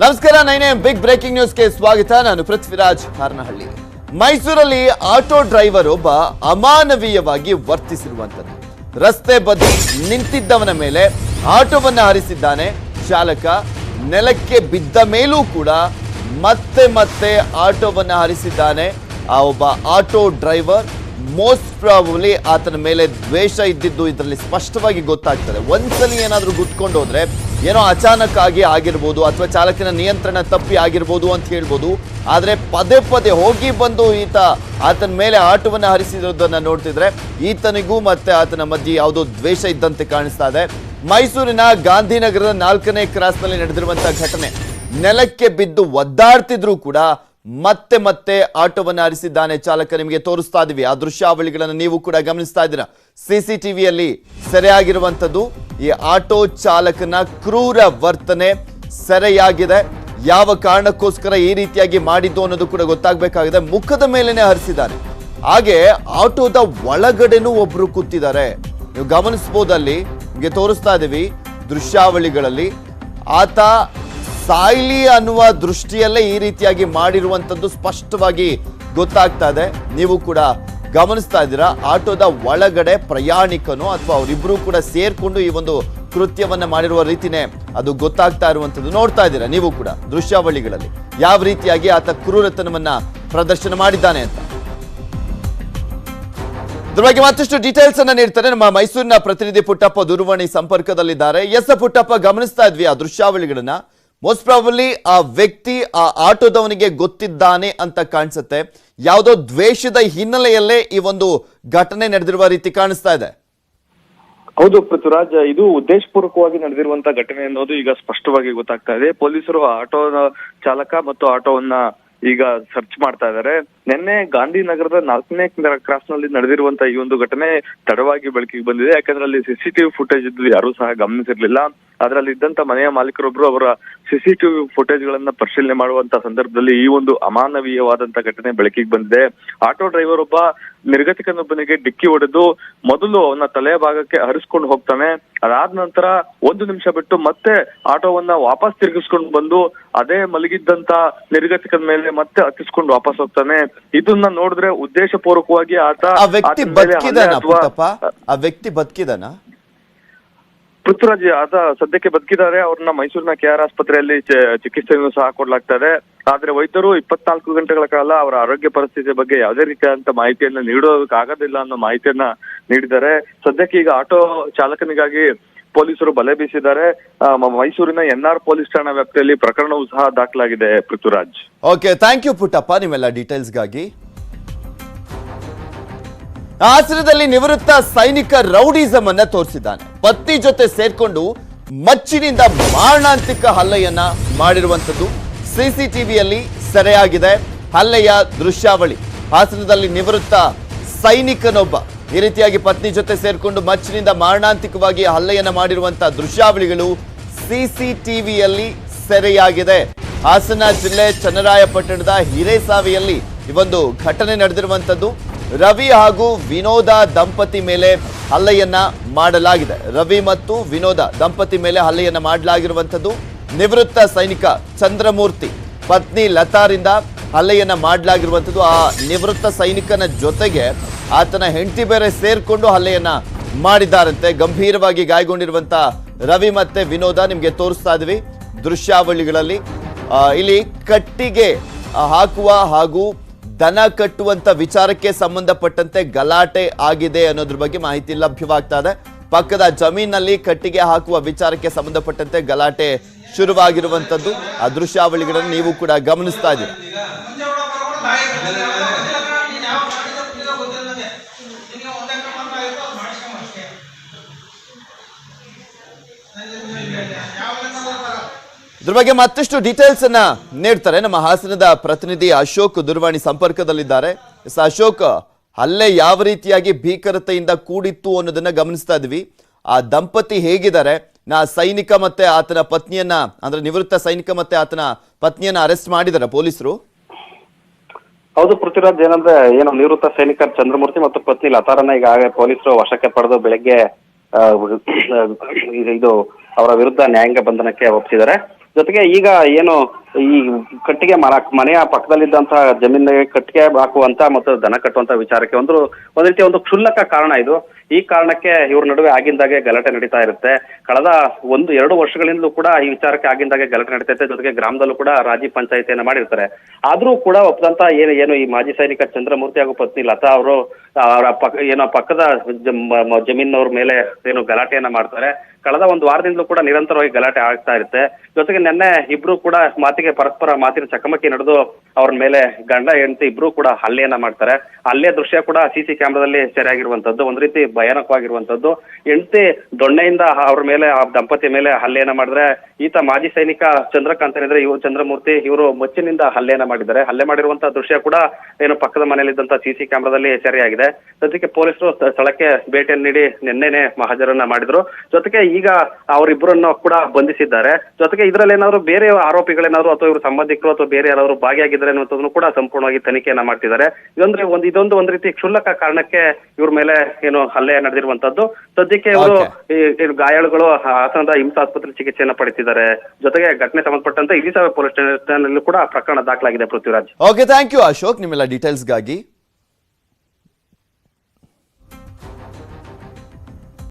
ನಮಸ್ಕಾರ, ನೈನೆ big breaking ನ್ಯೂಸ್ಗೆ ಸ್ವಾಗತ. ನಾನು ಪೃಥ್ವಿರಾಜ್ ಹಾರನಹಳ್ಳಿ ಮೈಸೂರಲ್ಲಿ ಆಟೋ ಡ್ರೈವರ್ ಒಬ್ಬ ಅಮಾನವೀಯವಾಗಿ ವರ್ತಿಸಿರುವಂತದ್ದು ರಸ್ತೆ ಬದಿ ನಿಂತಿದ್ದವನ ಮೇಲೆ ಆಟೋವನ್ನ ಹರಿಸಿದ್ದಾನೆ. ಚಾಲಕ ನೆಲಕ್ಕೆ ಬಿದ್ದ ಮೇಲೂ ಕೂಡ ಮತ್ತೆ ಮತ್ತೆ ಆಟೋವನ್ನ ಹರಿಸಿದ್ದಾನೆ. ಆ ಒಬ್ಬ ಆಟೋ ಡ್ರೈವರ್ ಮೋಸ್ಟ್ ಪ್ರಾಬಬ್ಲಿ ಆತನ ಮೇಲೆ ದ್ವೇಷ ಇದ್ದಿದ್ದು ಇದರಲ್ಲಿ ಸ್ಪಷ್ಟವಾಗಿ ಗೊತ್ತಾಗ್ತದೆ. ಒಂದ್ಸಲಿ ಏನಾದರೂ ಗುಟ್ಕೊಂಡು ಹೋದ್ರೆ ಏನೋ ಅಚಾನಕ್ ಆಗಿ ಆಗಿರ್ಬೋದು ಅಥವಾ ಚಾಲಕನ ನಿಯಂತ್ರಣ ತಪ್ಪಿ ಆಗಿರ್ಬೋದು ಅಂತ ಹೇಳ್ಬೋದು. ಆದರೆ ಪದೇ ಪದೇ ಹೋಗಿ ಬಂದು ಈತ ಆತನ ಮೇಲೆ ಆಟವನ್ನು ಹರಿಸಿರೋದನ್ನ ನೋಡ್ತಿದ್ರೆ ಈತನಿಗೂ ಮತ್ತೆ ಆತನ ಮಧ್ಯೆ ಯಾವುದೋ ದ್ವೇಷ ಇದ್ದಂತೆ ಕಾಣಿಸ್ತಾ ಇದೆ. ಮೈಸೂರಿನ ಗಾಂಧಿನಗರದ ನಾಲ್ಕನೇ ಕ್ರಾಸ್ನಲ್ಲಿ ನಡೆದಿರುವಂತಹ ಘಟನೆ ನೆಲಕ್ಕೆ ಬಿದ್ದು ಒದ್ದಾಡ್ತಿದ್ರು ಕೂಡ ಮತ್ತೆ ಮತ್ತೆ ಆಟೋವನ್ನು ಹರಿಸಿದ್ದಾನೆ ಚಾಲಕ ನಿಮಗೆ ತೋರಿಸ್ತಾ ಇದೀವಿ ಆ ದೃಶ್ಯಾವಳಿಗಳನ್ನು ನೀವು ಕೂಡ ಗಮನಿಸ್ತಾ ಇದ್ದೀರಾ. ಸಿಸಿಟಿವಿಯಲ್ಲಿ ಸೆರೆಯಾಗಿರುವಂಥದ್ದು ಈ ಆಟೋ ಚಾಲಕನ ಕ್ರೂರ ವರ್ತನೆ ಸೆರೆಯಾಗಿದೆ. ಯಾವ ಕಾರಣಕ್ಕೋಸ್ಕರ ಈ ರೀತಿಯಾಗಿ ಮಾಡಿದ್ದು ಅನ್ನೋದು ಕೂಡ ಗೊತ್ತಾಗಬೇಕಾಗಿದೆ. ಮುಖದ ಮೇಲೇನೆ ಹರಿಸಿದ್ದಾನೆ ಹಾಗೆ ಆಟೋದ ಒಳಗಡೆನೂ ಒಬ್ರು ಕೂತಿದ್ದಾರೆ. ನೀವು ಗಮನಿಸ್ಬೋದಲ್ಲಿ, ನಿಮಗೆ ತೋರಿಸ್ತಾ ಇದ್ದೀವಿ ದೃಶ್ಯಾವಳಿಗಳಲ್ಲಿ. ಆತ ಸಾಯ್ಲಿ ಅನ್ನುವ ದೃಷ್ಟಿಯಲ್ಲೇ ಈ ರೀತಿಯಾಗಿ ಮಾಡಿರುವಂಥದ್ದು ಸ್ಪಷ್ಟವಾಗಿ ಗೊತ್ತಾಗ್ತಾ ಇದೆ. ನೀವು ಕೂಡ ಗಮನಿಸ್ತಾ ಇದ್ದೀರಾ, ಆಟೋದ ಒಳಗಡೆ ಪ್ರಯಾಣಿಕನು ಅಥವಾ ಅವರಿಬ್ರು ಕೂಡ ಸೇರ್ಕೊಂಡು ಈ ಒಂದು ಕೃತ್ಯವನ್ನ ಮಾಡಿರುವ ರೀತಿನೇ ಅದು ಗೊತ್ತಾಗ್ತಾ ಇರುವಂಥದ್ದು ನೋಡ್ತಾ ಇದ್ದೀರಾ ನೀವು ಕೂಡ ದೃಶ್ಯಾವಳಿಗಳಲ್ಲಿ. ಯಾವ ರೀತಿಯಾಗಿ ಆತ ಕ್ರೂರತನವನ್ನ ಪ್ರದರ್ಶನ ಮಾಡಿದ್ದಾನೆ ಅಂತ. ಇದ್ರ ಬಗ್ಗೆ ಮತ್ತಷ್ಟು ಡೀಟೇಲ್ಸ್ ಅನ್ನ ನೀಡ್ತಾರೆ ನಮ್ಮ ಮೈಸೂರಿನ ಪ್ರತಿನಿಧಿ ಪುಟ್ಟಪ್ಪ ದೂರವಾಣಿ ಸಂಪರ್ಕದಲ್ಲಿದ್ದಾರೆ. ಎಸ್ ಪುಟ್ಟಪ್ಪ, ಗಮನಿಸ್ತಾ ಇದ್ವಿ ಆ ದೃಶ್ಯಾವಳಿಗಳನ್ನ. ಮೋಸ್ಟ್ ಪ್ರಾಬಲಿ ಆ ವ್ಯಕ್ತಿ ಆ ಆಟೋದವನಿಗೆ ಗೊತ್ತಿದ್ದಾನೆ ಅಂತ ಕಾಣಿಸುತ್ತೆ. ಯಾವುದೋ ದ್ವೇಷದ ಹಿನ್ನೆಲೆಯಲ್ಲೇ ಈ ಒಂದು ಘಟನೆ ನಡೆದಿರುವ ರೀತಿ ಕಾಣಿಸ್ತಾ ಇದೆ. ಹೌದು ಪೃಥ್ವಿರಾಜ್, ಇದು ಉದ್ದೇಶಪೂರ್ವಕವಾಗಿ ನಡೆದಿರುವಂತಹ ಘಟನೆ ಅನ್ನೋದು ಈಗ ಸ್ಪಷ್ಟವಾಗಿ ಗೊತ್ತಾಗ್ತಾ ಇದೆ. ಪೊಲೀಸರು ಆಟೋ ಚಾಲಕ ಮತ್ತು ಆಟೋವನ್ನ ಈಗ ಸರ್ಚ್ ಮಾಡ್ತಾ ಇದ್ದಾರೆ. ನಿನ್ನೆ ಗಾಂಧಿನಗರದ ನಾಲ್ಕನೇ ಕ್ರಾಸ್ನಲ್ಲಿ ನಡೆದಿರುವಂತಹ ಈ ಒಂದು ಘಟನೆ ತಡವಾಗಿ ಬೆಳಕಿಗೆ ಬಂದಿದೆ. ಯಾಕಂದ್ರೆ ಅಲ್ಲಿ ಸಿಸಿಟಿವಿ ಫುಟೇಜ್ ಇದ್ದು ಯಾರು ಸಹ ಗಮನಿಸಿರ್ಲಿಲ್ಲ. ಅದರಲ್ಲಿ ಇದ್ದಂತ ಮನೆಯ ಮಾಲೀಕರೊಬ್ರು ಅವರ ಸಿಸಿಟಿವಿ ಫುಟೇಜ್ ಗಳನ್ನ ಪರಿಶೀಲನೆ ಮಾಡುವಂತ ಸಂದರ್ಭದಲ್ಲಿ ಈ ಒಂದು ಅಮಾನವೀಯವಾದಂತ ಘಟನೆ ಬೆಳಕಿಗೆ ಬಂದಿದೆ. ಆಟೋ ಡ್ರೈವರ್ ಒಬ್ಬ ನಿರ್ಗತಿಕನೊಬ್ಬನಿಗೆ ಡಿಕ್ಕಿ ಹೊಡೆದು ಮೊದಲು ಅವನ ತಲೆಯ ಭಾಗಕ್ಕೆ ಹರಿಸ್ಕೊಂಡು ಹೋಗ್ತಾನೆ. ಅದಾದ ನಂತರ ಒಂದು ನಿಮಿಷ ಬಿಟ್ಟು ಮತ್ತೆ ಆಟೋವನ್ನ ವಾಪಸ್ ತಿರುಗಿಸ್ಕೊಂಡು ಬಂದು ಅದೇ ಮಲಗಿದ್ದಂತ ನಿರ್ಗತಿಕನ ಮೇಲೆ ಮತ್ತೆ ಹತ್ತಿಸ್ಕೊಂಡು ವಾಪಸ್ ಹೋಗ್ತಾನೆ. ಇದನ್ನ ನೋಡಿದ್ರೆ ಉದ್ದೇಶ ಪೂರ್ವಕವಾಗಿ ಆತ ಆ ವ್ಯಕ್ತಿ ಬದುಕಿದಾನ ಆ ವ್ಯಕ್ತಿ ಬದುಕಿದಾನ? ಪೃಥ್ವಿರಾಜ್ ಆತ ಸದ್ಯಕ್ಕೆ ಬದುಕಿದ್ದಾರೆ. ಅವ್ರನ್ನ ಮೈಸೂರಿನ ಕೆ ಆರ್ ಆಸ್ಪತ್ರೆಯಲ್ಲಿ ಚಿಕಿತ್ಸೆಯನ್ನು ಸಹ ಕೊಡ್ಲಾಗ್ತಾ ಇದೆ ಆದ್ರೆ ವೈದ್ಯರು ಇಪ್ಪತ್ನಾಲ್ಕು ಗಂಟೆಗಳ ಕಾಲ ಅವರ ಆರೋಗ್ಯ ಪರಿಸ್ಥಿತಿ ಬಗ್ಗೆ ಯಾವುದೇ ರೀತಿಯಾದಂತ ಮಾಹಿತಿಯನ್ನ ನೀಡೋದಕ್ಕಾಗೋದಿಲ್ಲ ಅನ್ನೋ ಮಾಹಿತಿಯನ್ನ ನೀಡಿದ್ದಾರೆ. ಸದ್ಯಕ್ಕೆ ಈಗ ಆಟೋ ಚಾಲಕನಿಗಾಗಿ ಪೊಲೀಸರು ಬಲೆ ಬೀಸಿದ್ದಾರೆ. ಮೈಸೂರಿನ ಎನ್ ಆರ್ ಪೊಲೀಸ್ ಠಾಣಾ ವ್ಯಾಪ್ತಿಯಲ್ಲಿ ಪ್ರಕರಣವೂ ಸಹ ದಾಖಲಾಗಿದೆ Prithviraj. Okay thank you Puttappa, ನಿಮ್ಮೆಲ್ಲ ಡೀಟೇಲ್ಸ್ಗಾಗಿ ಹಾಸನದಲ್ಲಿ ನಿವೃತ್ತ ಸೈನಿಕ ರೌಡಿಸಮ್ ಅನ್ನ ತೋರಿಸಿದ್ದಾನೆ. ಪತ್ನಿ ಜೊತೆ ಸೇರ್ಕೊಂಡು ಮಚ್ಚಿನಿಂದ ಮಾರಣಾಂತಿಕ ಹಲ್ಲೆಯನ್ನ ಮಾಡಿರುವಂತದ್ದು ಸಿಸಿಟಿವಿಯಲ್ಲಿ ಸೆರೆಯಾಗಿದೆ. ಹಲ್ಲೆಯ ದೃಶ್ಯಾವಳಿ. ಹಾಸನದಲ್ಲಿ ನಿವೃತ್ತ ಸೈನಿಕನೊಬ್ಬ ಈ ರೀತಿಯಾಗಿ ಪತ್ನಿ ಜೊತೆ ಸೇರ್ಕೊಂಡು ಮಚ್ಚಿನಿಂದ ಮಾರಣಾಂತಿಕವಾಗಿ ಹಲ್ಲೆಯನ್ನ ಮಾಡಿರುವಂತಹ ದೃಶ್ಯಾವಳಿಗಳು ಸಿಸಿಟಿವಿಯಲ್ಲಿ ಸೆರೆಯಾಗಿದೆ. ಹಾಸನ ಜಿಲ್ಲೆ ಚನ್ನರಾಯಪಟ್ಟಣದ ಹಿರೇಸಾವಿಯಲ್ಲಿ ಈ ಒಂದು ಘಟನೆ ನಡೆದಿರುವಂತದ್ದು ರವಿ ಹಾಗೂ ವಿನೋದ ದಂಪತಿ ಮೇಲೆ ಹಲ್ಲೆಯನ್ನ ಮಾಡಲಾಗಿದೆ. ರವಿ ಮತ್ತು ವಿನೋದ ದಂಪತಿ ಮೇಲೆ ಹಲ್ಲೆಯನ್ನ ಮಾಡಲಾಗಿರುವಂಥದ್ದು ನಿವೃತ್ತ ಸೈನಿಕ ಚಂದ್ರಮೂರ್ತಿ. ಪತ್ನಿ ಲತಾರಿಂದ ಹಲ್ಲೆಯನ್ನ ಮಾಡಲಾಗಿರುವಂಥದ್ದು ಆ ನಿವೃತ್ತ ಸೈನಿಕನ ಜೊತೆಗೆ ಆತನ ಹೆಂಡತಿ ಬೇರೆ ಸೇರಿಕೊಂಡು ಹಲ್ಲೆಯನ್ನ ಮಾಡಿದ್ದಾರಂತೆ. ಗಂಭೀರವಾಗಿ ಗಾಯಗೊಂಡಿರುವಂತ ರವಿ ಮತ್ತೆ ವಿನೋದ ನಿಮ್ಗೆ ತೋರಿಸ್ತಾ ಇದ್ವಿ. ದೃಶ್ಯಾವಳಿಗಳಲ್ಲಿ ಇಲ್ಲಿ ಕಟ್ಟಿಗೆ ಹಾಕುವ ಹಾಗೂ ದನ ಕಟ್ಟುವಂತ ವಿಚಾರಕ್ಕೆ ಸಂಬಂಧಪಟ್ಟಂತೆ ಗಲಾಟೆ ಆಗಿದೆ ಅನ್ನೋದ್ರ ಬಗ್ಗೆ ಮಾಹಿತಿ ಲಭ್ಯವಾಗ್ತಾ ಇದೆ. ಪಕ್ಕದ ಜಮೀನಲ್ಲಿ ಕಟ್ಟಿಗೆ ಹಾಕುವ ವಿಚಾರಕ್ಕೆ ಸಂಬಂಧಪಟ್ಟಂತೆ ಗಲಾಟೆ ಶುರುವಾಗಿರುವಂತದ್ದು. ಆ ದೃಶ್ಯಾವಳಿಗಳನ್ನು ನೀವು ಕೂಡ ಗಮನಿಸ್ತಾ ಇದ್ದೀರಾ? ಇದ್ರ ಬಗ್ಗೆ ಮತ್ತಷ್ಟು ಡೀಟೇಲ್ಸ್ ಅನ್ನ ನೀಡ್ತಾರೆ ನಮ್ಮ ಹಾಸನದ ಪ್ರತಿನಿಧಿ ಅಶೋಕ್ ದೂರವಾಣಿ ಸಂಪರ್ಕದಲ್ಲಿದ್ದಾರೆ. ಅಶೋಕ್ ಅಲ್ಲೇ ಯಾವ ರೀತಿಯಾಗಿ ಭೀಕರತೆಯಿಂದ ಕೂಡಿತ್ತು ಅನ್ನೋದನ್ನ ಗಮನಿಸ್ತಾ ಇದ್ವಿ. ಆ ದಂಪತಿ ಹೇಗಿದ್ದಾರೆ? ನಾ ಸೈನಿಕ ಮತ್ತೆ ಆತನ ಪತ್ನಿಯನ್ನ, ಅಂದ್ರೆ ನಿವೃತ್ತ ಸೈನಿಕ ಮತ್ತೆ ಆತನ ಪತ್ನಿಯನ್ನ ಅರೆಸ್ಟ್ ಮಾಡಿದಾರೆ ಪೊಲೀಸರು? ಹೌದು ಪೃಥ್ವಿರಾಜ್, ಏನಂದ್ರೆ ಏನು, ನಿವೃತ್ತ ಸೈನಿಕ ಚಂದ್ರಮೂರ್ತಿ ಮತ್ತು ಪತ್ನಿ ಲತಾರನ್ನ ಈಗ ಪೊಲೀಸರು ವಶಕ್ಕೆ ಪಡೆದು ಬೆಳಗ್ಗೆ ಇದು ಅವರ ವಿರುದ್ಧ ನ್ಯಾಯಾಂಗ ಬಂಧನಕ್ಕೆ ಒಪ್ಪಿಸಿದ್ದಾರೆ. ಜೊತೆಗೆ ಈಗ ಏನು ಈ ಕಟ್ಟಿಗೆ ಮರ, ಮನೆಯ ಪಕ್ಕದಲ್ಲಿದ್ದಂತಹ ಜಮೀನಿಗೆ ಕಟ್ಟಿಗೆ ಹಾಕುವಂತ ಮತ್ತು ದನ ಕಟ್ಟುವಂತ ವಿಚಾರಕ್ಕೆ ಒಂದು, ಒಂದ್ ರೀತಿಯ ಒಂದು ಕ್ಷುಲ್ಲಕ ಕಾರಣ ಇದು. ಈ ಕಾರಣಕ್ಕೆ ಇವ್ರ ನಡುವೆ ಆಗಿಂದಾಗೆ ಗಲಾಟೆ ನಡೀತಾ ಇರುತ್ತೆ. ಕಳೆದ ಒಂದು, ಎರಡು ವರ್ಷಗಳಿಂದಲೂ ಕೂಡ ಈ ವಿಚಾರಕ್ಕೆ ಆಗಿಂದಾಗೆ ಗಲಾಟೆ ನಡೀತೈತೆ ಜೊತೆಗೆ ಗ್ರಾಮದಲ್ಲೂ ಕೂಡ ರಾಜಿ ಪಂಚಾಯಿತಿಯನ್ನು ಮಾಡಿರ್ತಾರೆ. ಆದ್ರೂ ಕೂಡ ಒಪ್ಪದಂತ ಏನು ಏನು ಈ ಮಾಜಿ ಸೈನಿಕ ಚಂದ್ರಮೂರ್ತಿ ಹಾಗೂ ಪತ್ನಿ ಲತಾ ಅವರು ಅವರ ಪಕ್ಕ, ಏನೋ ಪಕ್ಕದ ಜಮೀನವ್ರ ಮೇಲೆ ಏನು ಗಲಾಟೆಯನ್ನ ಮಾಡ್ತಾರೆ. ಕಳೆದ ಒಂದು ವಾರದಿಂದಲೂ ಕೂಡ ನಿರಂತರವಾಗಿ ಗಲಾಟೆ ಆಗ್ತಾ ಇರುತ್ತೆ. ಜೊತೆಗೆ ನಿನ್ನೆ ಇಬ್ರು ಕೂಡ ಮಾತಿಗೆ ಪರಸ್ಪರ ಮಾತಿನ ಚಕಮಕಿ ನಡೆದು ಅವರ ಮೇಲೆ ಗಂಡ, ಹೆಂಡತಿ ಇಬ್ರು ಕೂಡ ಹಲ್ಲೆಯನ್ನ ಮಾಡ್ತಾರೆ. ಹಲ್ಲೆ ದೃಶ್ಯ ಕೂಡ ಸಿಸಿ ಕ್ಯಾಮ್ರಾದಲ್ಲಿ ಸೆರೆಯಾಗಿರುವಂತದ್ದು, ಒಂದ್ ರೀತಿ ಭಯಾನಕವಾಗಿರುವಂತದ್ದು. ಹೆಂಡತಿ ದೊಣ್ಣೆಯಿಂದ ಅವ್ರ ಮೇಲೆ, ಆ ದಂಪತಿ ಮೇಲೆ ಹಲ್ಲೆಯನ್ನ ಮಾಡಿದ್ರೆ, ಈತ ಮಾಜಿ ಸೈನಿಕ ಚಂದ್ರಕಾಂತ್ ಏನಿದ್ರೆ ಇವರು ಚಂದ್ರಮೂರ್ತಿ, ಇವರು ಮಚ್ಚಿನಿಂದ ಹಲ್ಲೆಯನ್ನ ಮಾಡಿದ್ದಾರೆ. ಹಲ್ಲೆ ಮಾಡಿರುವಂತಹ ದೃಶ್ಯ ಕೂಡ ಏನು ಪಕ್ಕದ ಮನೆಯಲ್ಲಿದ್ದಂತ ಸಿಸಿ ಕ್ಯಾಮ್ರಾದಲ್ಲಿ ಸೆರೆಯಾಗಿದೆ. ಸದ್ಯಕ್ಕೆ ಪೊಲೀಸರು ಸ್ಥ- ಸ್ಥಳಕ್ಕೆ ಭೇಟಿಯನ್ನು ನೀಡಿ ನಿನ್ನೆನೆ ಮಹಾಜರನ್ನ ಮಾಡಿದ್ರು. ಜೊತೆಗೆ ಈಗ ಅವರಿಬ್ಬರನ್ನು ಕೂಡ ಬಂಧಿಸಿದ್ದಾರೆ. ಜೊತೆಗೆ ಇದರಲ್ಲಿ ಏನಾದ್ರು ಬೇರೆ ಆರೋಪಿಗಳೇನಾದ್ರು ಅಥವಾ ಇವರು ಸಂಬಂಧಿಕರು ಅಥವಾ ಬೇರೆ ಯಾರಾದ್ರು ಭಾಗಿಯಾಗಿದ್ದಾರೆ ಅನ್ನುವಂಥದ್ದನ್ನು ಕೂಡ ಸಂಪೂರ್ಣವಾಗಿ ತನಿಖೆಯನ್ನ ಮಾಡ್ತಿದ್ದಾರೆ. ಇದಂದ್ರೆ ಒಂದು ಇದೊಂದು ಒಂದ್ ರೀತಿ ಕ್ಷುಲ್ಲಕ ಕಾರಣಕ್ಕೆ ಇವ್ರ ಮೇಲೆ ಏನು ಹಲ್ಲೆ ನಡೆದಿರುವಂತದ್ದು ಸದ್ಯಕ್ಕೆ ಇವರು ಗಾಯಾಳುಗಳು ಹಾಸನದ ಹಿಮ್ಸ್ ಆಸ್ಪತ್ರೆ ಚಿಕಿತ್ಸೆಯನ್ನ ಪಡಿತಿದ್ದಾರೆ ಜೊತೆಗೆ ಘಟನೆ ಸಂಬಂಧಪಟ್ಟಂತೆ ಇರಿಸಾವೆ ಪೊಲೀಸ್ ಸ್ಟೇಷನ್ ಕೂಡ ಪ್ರಕರಣ ದಾಖಲಾಗಿದೆ Prithviraj. Okay thank you Ashok. ನಿಮ್ಮೆಲ್ಲ ಡೀಟೇಲ್ಸ್ಗಾಗಿ